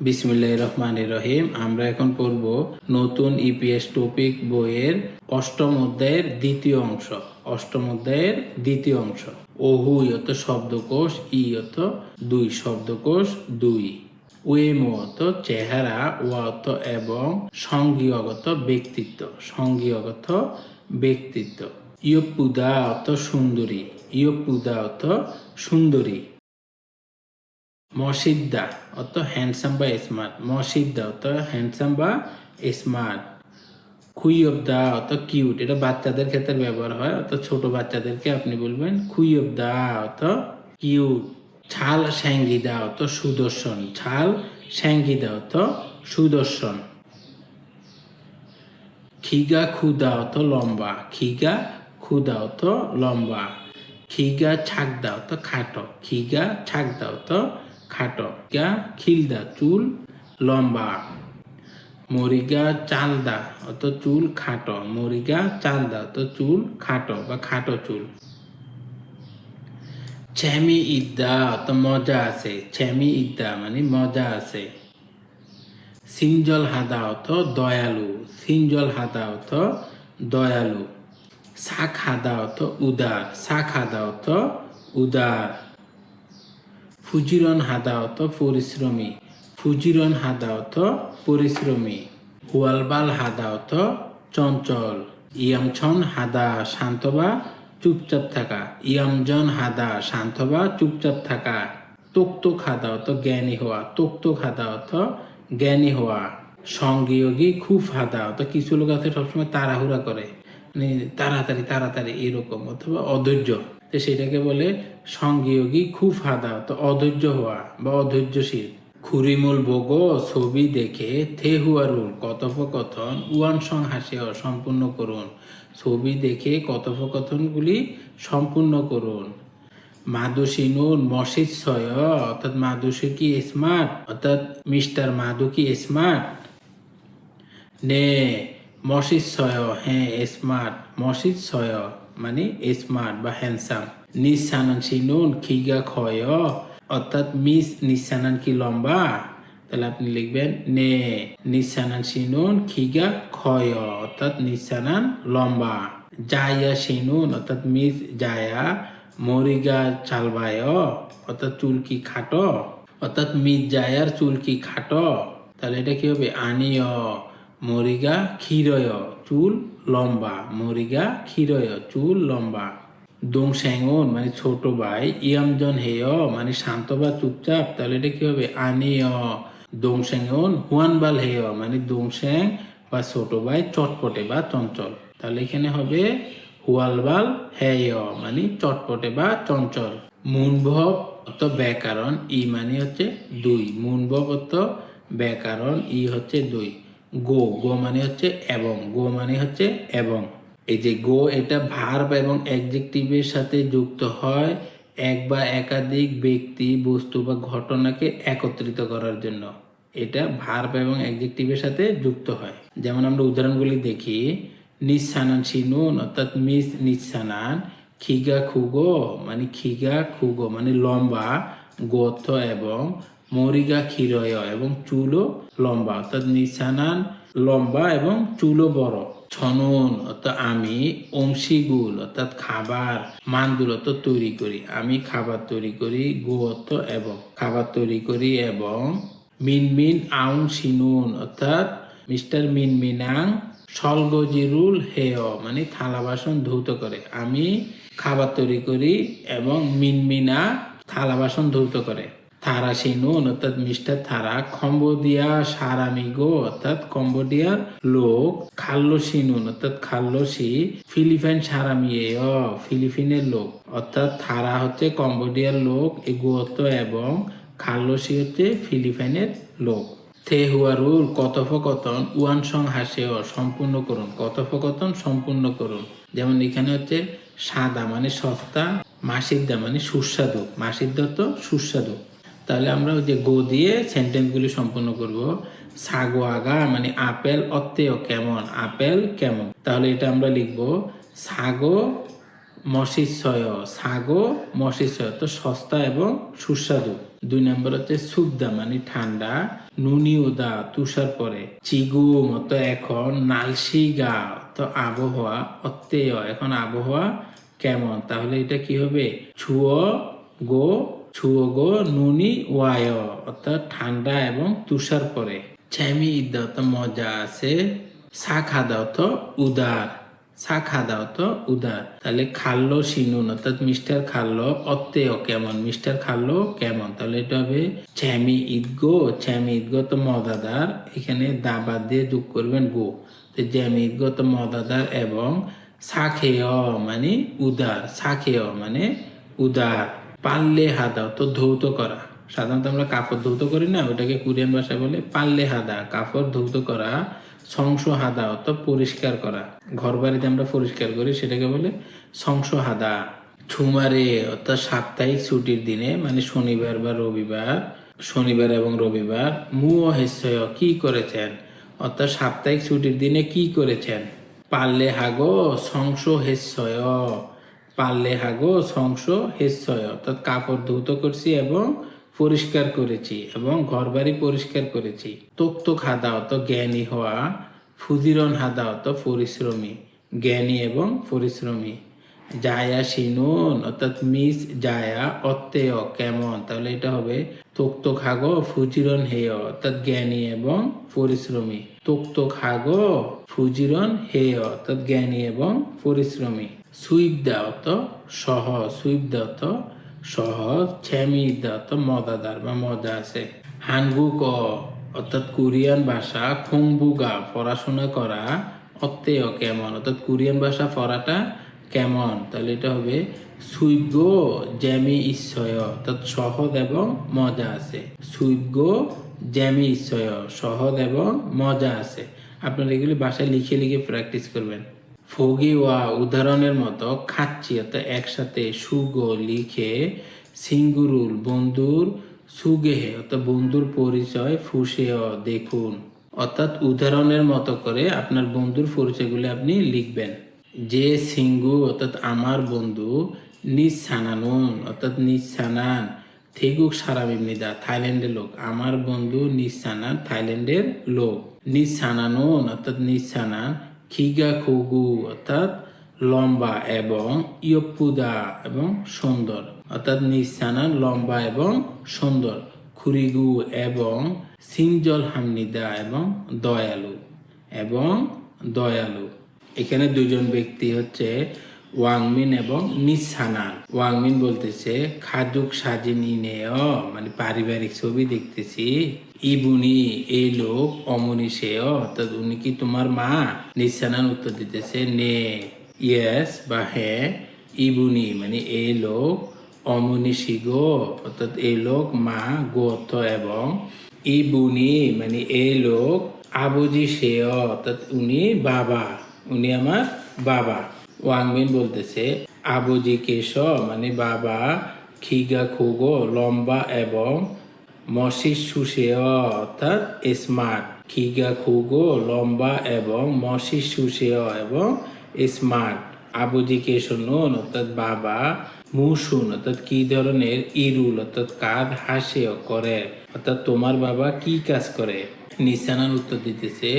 বিসমিল্লাহ রহমান রহিম। আমরা এখন পড়ব নতুন ইপিএস টপিক বইয়ের অষ্টম অধ্যায়ের দ্বিতীয় অংশ। অষ্টম অধ্যায়ের দ্বিতীয় অংশ। ওহু অত শব্দকোষ, ই অত দুই শব্দকোষ, দুই। ওয়েমো অত চেহারা ওয়াত এবং সঙ্গীয়গত ব্যক্তিত্ব। সঙ্গীয়গত ব্যক্তিত্ব। ইয়পুদা অত সুন্দরী। ইয়পুদা অত সুন্দরী। মসিদ্দা অত হ্যান্ডসাম বা স্মার্ট মসিদ্দা অত হ্যান্ডসাম বা স্মার্ট খুই অফ দা অত কিউট এটা বাচ্চাদের ক্ষেত্রে ব্যবহার হয় অত ছোট বাচ্চাদেরকে আপনি বলবেন খুই অফ দা অত কিউট ছাল স্যাঙ্গিদা অত সুদর্শন ছাল স্যাঙ্গিদা অত সুদর্শন খিগা ক্ষুদা অত লম্বা খিগা ক্ষুদা অত লম্বা খিগা ছাকদা অত খাটো খিগা ছাকদা অত খাটো। গা খিলদা, চুল লম্বা। মরিগা, চালদা। অত চুল খাটো। মরিগা, চালদা, অত চুল খাটো বা খাটো চুল। ছ্যামি ইদ্দা, অত মজা আছে। ছ্যামি ইদ্দা মানে মজা আছে। সিঞ্জল হাদা, অত দয়ালু। সিঞ্জল হাদা, অত দয়ালু। শাক হাদা, অত উদার। শাক হাদা, অত উদার। ফুজিরন হাদা অত পরিশ্রমী। ফুজিরন হাদা অত পরিশ্রমী। হুয়ালবাল হাদা অত চঞ্চল। ইয়ামছন হাদা শান্ত বা চুপচাপ থাকা। ইয়ামজন হাদা শান্ত বা চুপচাপ থাকা। তোক্তোক হাদা অত জ্ঞানী হওয়া। তোক্তোক হাদা অত জ্ঞানী হওয়া। সঙ্গীয়োগী খুব হাদা অত কিছু লোক আছে সবসময় তাড়াহুড়া করে। মানে তাড়াতাড়ি তাড়াতাড়ি এরকম অথবা অধৈর্য। তো সেটাকে বলে সঙ্গীয়োগী খুব হাদা তো অধৈর্য হওয়া বা অধৈর্যশীল। খুরিমুল বগো ছবি দেখে থে হুয়ারুল কথোপকথন, উয়ান সং হাসিও সম্পূর্ণ করুন। ছবি দেখে কথোপকথনগুলি সম্পূর্ণ করুন। মাদুসী নুন মসিদ ছয়, অর্থাৎ মাদুসী কি স্মার্ট? অর্থাৎ মিস্টার মাদু কি স্মার্ট? নে মসিদ ছয় হ্যাঁ স্মার্ট মসিদ ছয়। মানে স্মার্ট বা হ্যান্ডসাম নিসানান সিনুন খিগা ক্ষয় অর্থাৎ মিস নিসানান কি লম্বা তাহলে আপনি লিখবেন নে নিসানান সিনুন খিগা ক্ষয় অর্থাৎ নিসানান লম্বা জায়া সিনুন অর্থাৎ মিস জায়া মরিগা চালবায় অর্থাৎ চুল কি খাটো অর্থাৎ মিস জায়ার চুল কি খাটো তাহলে এটা কি হবে আনিয় মরিগা ক্ষীরয় চুল লম্বা, মরিগা, ক্ষীরয়, চুল লম্বা। দোং স্যাঙন মানে ছোট ভাই। ইয়ামজন হেয় মানে শান্ত বা চুপচাপ, তাহলে এটা কি হবে? আনিয়। দোং স্যাঙন হুয়ানবাল হেয় মানে দোং স্যাং বা ছোট ভাই চটপটে বা চঞ্চল। তাহলে এখানে হবে হুয়ালবাল হেয় মানে চটপটে বা চঞ্চল। মুনভব অত ব্যাকরণ, ই মানে হচ্ছে দুই। মুনভব অত ব্যাকরণ, ই হচ্ছে দুই। গো গো মানে হচ্ছে এবং, গো মানে হচ্ছে এবং। এই যে গো, এটা ভার্ব এবং অ্যাডজেক্টিভের সাথে যুক্ত হয় এক বা একাধিক ব্যক্তি, বস্তু বা ঘটনাকে একত্রিত করার জন্য। এটা ভার্ব এবং অ্যাডজেক্টিভের সাথে যুক্ত হয়। যেমন আমরা উদাহরণগুলি দেখি, নিঃসানান সিনুন, অর্থাৎ মিস নিঃসানান, খিগা খুগো মানে খিগা খুগো মানে লম্বা গোথ এবং মরিগা ক্ষীরয় এবং চুলও লম্বা, অর্থাৎ নিশানান লম্বা এবং চুলও বড়। ছনন, অর্থাৎ আমি, অংশীগুল, অর্থাৎ খাবার, মানদুল, অর্থাৎ তৈরি করি। আমি খাবার তৈরি করি গো অর্থ এবং, খাবার তৈরি করি এবং মিনমিন আউং সিনুন, অর্থাৎ মিস্টার মিনমিনাং সলগজিরুল হেয় মানে থালা বাসন ধৌত করে। আমি খাবার তৈরি করি এবং মিনমিনা থালা বাসন ধৌত করে। থারা সিনুন অর্থাৎ মিস্টার থারা কম্বোডিয়া সারামিগো, অর্থাৎ কম্বোডিয়ার লোক খাল্লো সিনুন অর্থাৎ খাল্লোসি, ফিলিপাইন সারামিয়ে ফিলিপিনের লোক, অর্থাৎ থারা হচ্ছে কম্বোডিয়ার লোক, এগুয়ত এবং খাল্লোসি হচ্ছে ফিলিপাইনের লোক। থেহুয়ারুল কথোপকথন, উয়ান সং হাসেও সম্পূর্ণ করুন, কথোপকথন সম্পূর্ণ করুন। যেমন এখানে হচ্ছে সাদা মানে সস্তা, মাসিদ্দা মানে সুস্বাদু, মাসিদ্দা তো সুস্বাদু। তাহলে আমরা ওই যে গো দিয়ে সেন্টেন্সগুলি সম্পূর্ণ করব। সাগো আগা মানে আপেল অত্তেয় কেমন? আপেল কেমন? তাহলে এটা আমরা লিখব, সাগো মশিষয় সাগো মশিষয় তো সস্তা এবং সুস্বাদু। দুই নম্বর হচ্ছে সুবদা মানে ঠান্ডা, নুনি ওদা তুষার পরে। চিগু মতো এখন নালসি গা, তো আবহাওয়া অত্যেয়। এখন আবহাওয়া কেমন? তাহলে এটা কি হবে? ছুয় গো ছুয় গো নুনি, ওয়ায়, অর্থাৎ ঠান্ডা এবং তুষার পরে। ইদ্যা তো মজা আছে চা খাদাও তো উদার চা খাদাও তো উদার। তাহলে খাল্লো সিনুন, অর্থাৎ মিস্টার খাল্লো অত্তেয় কেমন? মিস্টার খাল্লো কেমন? তাহলে এটা হবে চ্যামি ঈদগো চ্যামি ঈদগো তো মজাদার, এখানে দাবাদ দিয়ে যোগ করবেন গো। তো জ্যামি ঈদগো তো মজাদার এবং সাখেয় মানে উদার। সাখেয় মানে উদার। পাল্লে হাদাও তো ধৌত করা। সাধারণত আমরা কাপড় ধৌত করি না, ওটাকে কোরিয়ান ভাষায় বলে পাল্লে হাদা কাপড় ধৌত করা সংস হাদা অত পরিষ্কার করা। ঘর বাড়িতে আমরা পরিষ্কার করি, সেটাকে বলে সংস হাদা ছুমারে অর্থাৎ সাপ্তাহিক ছুটির দিনে মানে শনিবার বা রবিবার, শনিবার এবং রবিবার মু হেসয়, কি করেছেন? অর্থাৎ সাপ্তাহিক ছুটির দিনে কি করেছেন? পারলে হাগো সংস হেসয়। পারলে হাগো সংস হেসয় অর্থাৎ কাপড় ধৌত করছি এবং পরিষ্কার করেছি এবং ঘরবাড়ি পরিষ্কার করেছি। তোক্ত খাদা অত জ্ঞানী হওয়া ফুদিরন হাদা অত পরিশ্রমী, জ্ঞানী এবং পরিশ্রমী। জায়া সিনুন অর্থাৎ মিস জায়া অত্যেয় কেমন? তাহলে এটা হবে তোক্ত খাগো ফুজিরন হেয়, অর্থাৎ জ্ঞানী এবং পরিশ্রমী। তোক্ত খাগো ফুজিরন হেয়, অর্থাৎ জ্ঞানী এবং পরিশ্রমী। সুইপ দেওয়া তো সহ সুইপ দেওয়া তো সহজ ছেমি দেওয়া তো মজাদার বা মজা আছে। হানগুক অর্থাৎ কোরিয়ান ভাষা খুংবুগা, পড়াশোনা করা অত্যেয় কেমন? অর্থাৎ কোরিয়ান ভাষা পড়াটা কেমন? তাহলে এটা হবে সুইগ্য জ্যামি ইচ্ছয়, অর্থাৎ সহজ এবং মজা আছে। সুইগ্য জ্যামি ইচ্ছয়, সহজ এবং মজা আছে। আপনারা এগুলি বাসায় লিখে লিখে প্র্যাকটিস করবেন। ফগি ওয়া উদাহরণের মতো খাচ্ছি, অর্থাৎ একসাথে সুগ লিখে সিঙ্গুরুল বন্ধুর সুগেহে, অর্থাৎ বন্ধুর পরিচয় ফুসে দেখুন। অর্থাৎ উদাহরণের মতো করে আপনার বন্ধুর পরিচয়গুলি আপনি লিখবেন। যে সিঙ্গু, অর্থাৎ আমার বন্ধু নিজ সানানুন অর্থাৎ নিজ সানান থেগুক সারাবিমনিদা থাইল্যান্ডের লোক। আমার বন্ধু নিজ সানান থাইল্যান্ডের লোক। নিজ সানানুন অর্থাৎ নিজ সানান খিগা খুগু, অর্থাৎ লম্বা এবং ইয়পুদা এবং সুন্দর। অর্থাৎ নিসানা লম্বা এবং সুন্দর। খুরিগু এবং সিনজল হামনিদা এবং দয়ালু এবং দয়ালু। এখানে দুজন ব্যক্তি হচ্ছে ওয়াংমিন এবং নিসানান। ওয়াংমিন বলতেছে খাজুক সাজিন ইনেয় মানে পারিবারিক ছবি দেখতেছি। ইবুনি, এই লোক অমনি সেয় অর্থাৎ উনি কি তোমার মা? নিসানান উত্তর দিতেছে, নে, ইয়েস বা হ্যাঁ ইবুনি মানে এই লোক অমনি শিগো অর্থাৎ এই লোক মা গোত্র এবং ইবুনি মানে এই লোক আবুজি সেয় অর্থাৎ উনি বাবা, উনি আমার বাবা। ওয়াংমিন বলতেছে, আবুজি কেশ মানে বাবা, খিগা খুগো, লম্বা এবং মসিস সুসেয় অর্থাৎ স্মার্ট। খিগা খুগো, লম্বা এবং মসিস সুসেয় এবং স্মার্ট। আবুজি কেশনুন অর্থাৎ বাবা, মুসুন, অর্থাৎ কি ধরনের ইরুল, অর্থাৎ কাঁধ হাসেও করে। অর্থাৎ তোমার বাবা কি কাজ করে? নিশানার উত্তর দিতেছে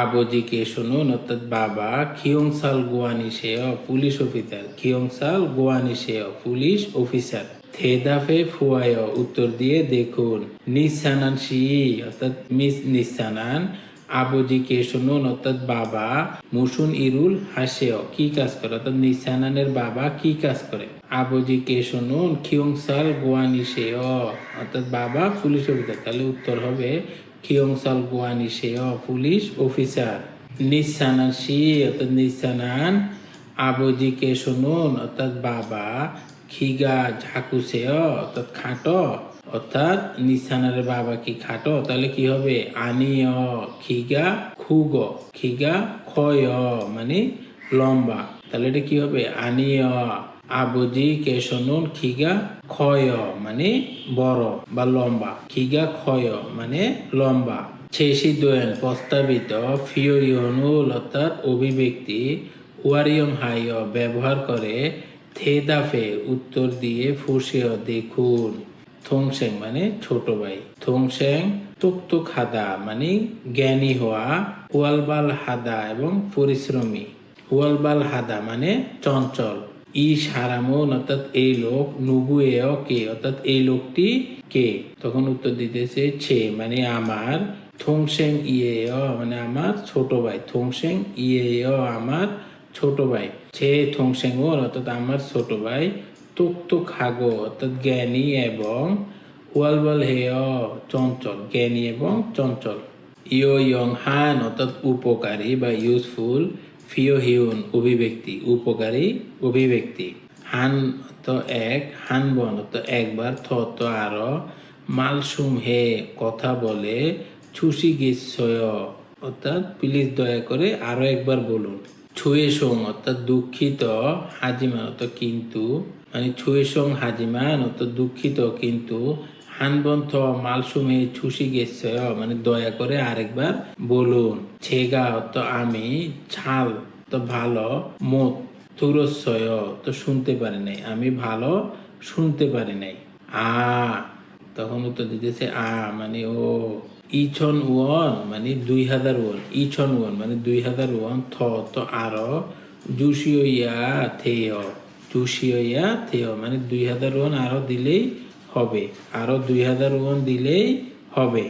আবজি কে শুনুন অর্থাৎ বাবা, খিয়ংসাল গোয়ানি সেও পুলিশ অফিসার, খিয়ংসাল গোয়ানি সেও পুলিশ অফিসার। থেদাফে ফুয়ায়, উত্তর দিয়ে দেখুন, নিসানান অর্থাৎ মিস অর্থাৎ বাবা, মুসুন ইরুল হাসেও কি কাজ করে, অর্থাৎ নিসানানের বাবা কি কাজ করে? আবজি কে শুনুন খিয়ংসাল গোয়ানি সেও, অর্থাৎ বাবা পুলিশ অফিসার, তাহলে উত্তর হবে খিয়ংসাল গোয়ানি সেও পুলিশ অফিসার নিসানান শি অর্থাৎ নিসানান আবজি কে শুনুন অর্থাৎ বাবা খিগা ঝাকু সেও অর্থাৎ খাটো অর্থাৎ নিসানারের বাবা কি খাটো তাহলে কি হবে আনিয় খিগা খুগ খিগা ক্ষয় মানে লম্বা তাহলে এটা কি হবে আনিয় আবজি কেশনুন খিগা ক্ষয় মানে বড় বা লম্বা। খিগা ক্ষয় মানে লম্বা। ছেসি দোয়েন প্রস্তাবিত ফিও ইহনুল অর্থাৎ অভিব্যক্তি ওয়ারিয়ং হাইয় ব্যবহার করে থেদাফে উত্তর দিয়ে ফুসেও দেখুন। থংসেং মানে ছোট ভাই। থংসেং, তুকতুক হাদা মানে জ্ঞানী হওয়া, ওয়ালবাল হাদা এবং পরিশ্রমী। ওয়ালবাল হাদা মানে চঞ্চল। ই সারামন অর্থাৎ এই লোক নুগুয়েও কে? অর্থাৎ এই লোকটি কে? তখন উত্তর দিতেছে ছে মানে আমার থংসেং ইয়েও মানে আমার ছোট ভাই। থংসেং ইয়েও আমার ছোট ভাই। ছে থংসেং ওর অর্থাৎ আমার ছোট ভাই। তুক তুক হাগো অর্থাৎ জ্ঞানী এবং ওয়ালবাল হেয় চঞ্চল। জ্ঞানী এবং চঞ্চল। ইয় ইয়ং হান অর্থাৎ উপকারী বা ইউজফুল ফিও হিউন অভিব্যক্তি, উপকারী অভিব্যক্তি। হান তো এক, হান বন তো একবার থ তো আরও। মালসুম হে, কথা বলে ছুসি গেছয়, অর্থাৎ প্লিজ দয়া করে আরও একবার বলুন। ছুয়ে সং, অর্থাৎ দুঃখিত, হাজিমান অত কিন্তু মানে ছুয়ে সং, হাজিমান, অর্থাৎ দুঃখিত কিন্তু হানবন্থ মালসুমে ছুসি গেছে মানে দয়া করে আরেকবার বলুন। ছেগা, তো আমি, ছাল, তো ভালো মত তুরস্বয় তো শুনতে পারি নাই। আমি ভালো, শুনতে পারি নাই। আ, তখন উত্তর দিতেছে, আ মানে ও, ইছন ওয়ান মানে দুই হাজার ওয়ান ইছন ওয়ান মানে দুই হাজার ওয়ান থ, তো আরও জুসিও ইয়া থেয় জুসিও ইয়া থেয় মানে দুই হাজার ওয়ান আরও দিলেই হবে। আরও দুই হাজার ওজন দিলেই হবে।